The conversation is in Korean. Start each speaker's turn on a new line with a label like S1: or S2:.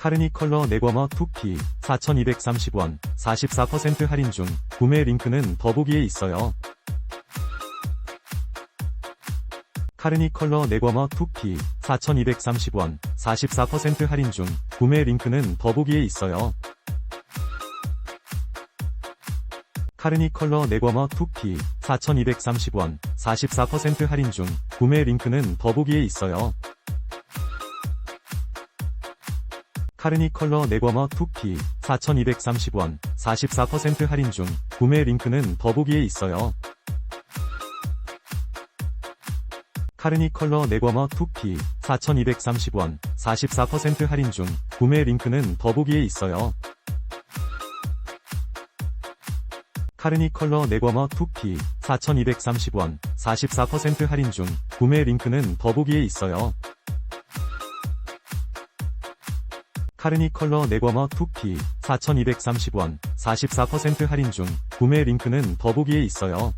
S1: 카르니 컬러 네과머 2P 4,230원 44% 할인 중 구매 링크는 더보기에 있어요. 카르니 컬러 네과머 2P 4,230원 44% 할인 중 구매 링크는 더보기에 있어요. 카르니 컬러 네과머 2P 4,230원 44% 할인 중 구매 링크는 더보기에 있어요. 카르니 컬러 네과머 2P 4,230원 44% 할인 중 구매 링크는 더보기에 있어요. 카르니 컬러 네과머 2P 4,230원 44% 할인 중 구매 링크는 더보기에 있어요. 카르니 컬러 네과머 2P 4,230원 44% 할인 중 구매 링크는 더보기에 있어요. 카르니 컬러 네과머 2P 4,230원 44% 할인 중 구매 링크는 더보기에 있어요. 카르니 컬러 네과머 2P 4,230원 44% 할인 중 구매 링크는 더보기에 있어요. 카르니 컬러 네과머 2P 4,230원 44% 할인 중 구매 링크는 더보기에 있어요. 카르니 컬러 네과머 2P 4,230원 44% 할인 중 구매 링크는 더보기에 있어요. 카르니 컬러 네과머 2P 4,230원 44% 할인 중 구매 링크는 더보기에 있어요. 카르니 컬러 네과머 2P 4,230원 44% 할인 중 구매 링크는 더보기에 있어요. 카르니 컬러 네과머 2P 4,230원 44% 할인 중 구매 링크는 더보기에 있어요. 카르니 컬러 네과머 2P 4,230원 44% 할인 중 구매 링크는 더보기에 있어요.